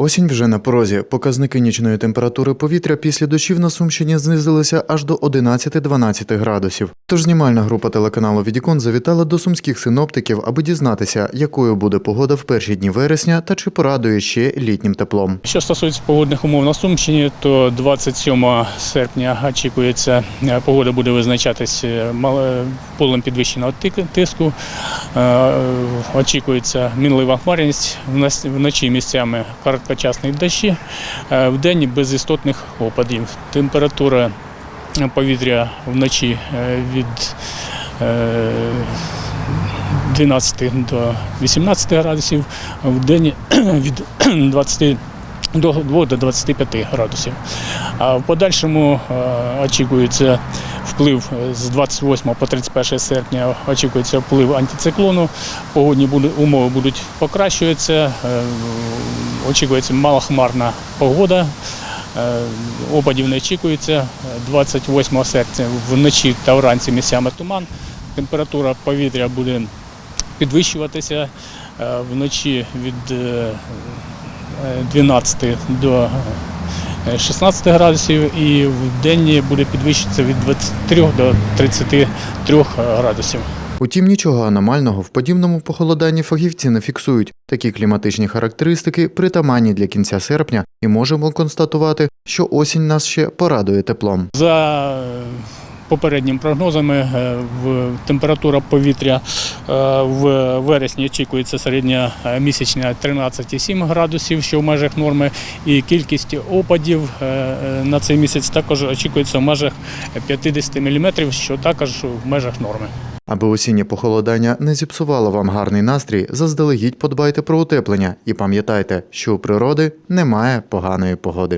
Осінь вже на порозі. Показники нічної температури повітря після дощів на Сумщині знизилися аж до 11-12 градусів. Тож знімальна група телеканалу Відікон завітала до сумських синоптиків, аби дізнатися, якою буде погода в перші дні вересня та чи порадує ще літнім теплом. Що стосується погодних умов на Сумщині, то 27 серпня очікується, е, погода буде визначатись е, полем підвищеного тиску. Е, Очікується мінлива хмарність, вночі місцями короткочасні дощі, в день без істотних опадів. Температура повітря вночі е, від е, 12 до 18 градусів, в день від 20 до 2 до 25 градусів. А в подальшому е, очікується вплив з 28 по 31 серпня, очікується вплив антициклону. Погодні умови будуть покращуватися, е, очікується малохмарна погода. Е, Опадів не очікується. 28 серпня вночі та вранці місцями туман. Температура повітря буде підвищуватися вночі від 12 до е, 16 градусів і в день буде підвищуватися від 23 до 33 градусів. Утім, нічого аномального в подібному похолоданні фахівці не фіксують. Такі кліматичні характеристики притаманні для кінця серпня, і можемо констатувати, що осінь нас ще порадує теплом. За е, попередніми прогнозами, е, в температура повітря е, в вересні очікується середня е, місячна 13,7 градусів, що в межах норми, і кількість опадів на цей місяць також очікується в межах 50 мм, що також в межах норми. Аби осіннє похолодання не зіпсувало вам гарний настрій, заздалегідь подбайте про утеплення і пам'ятайте, що у природи немає поганої погоди.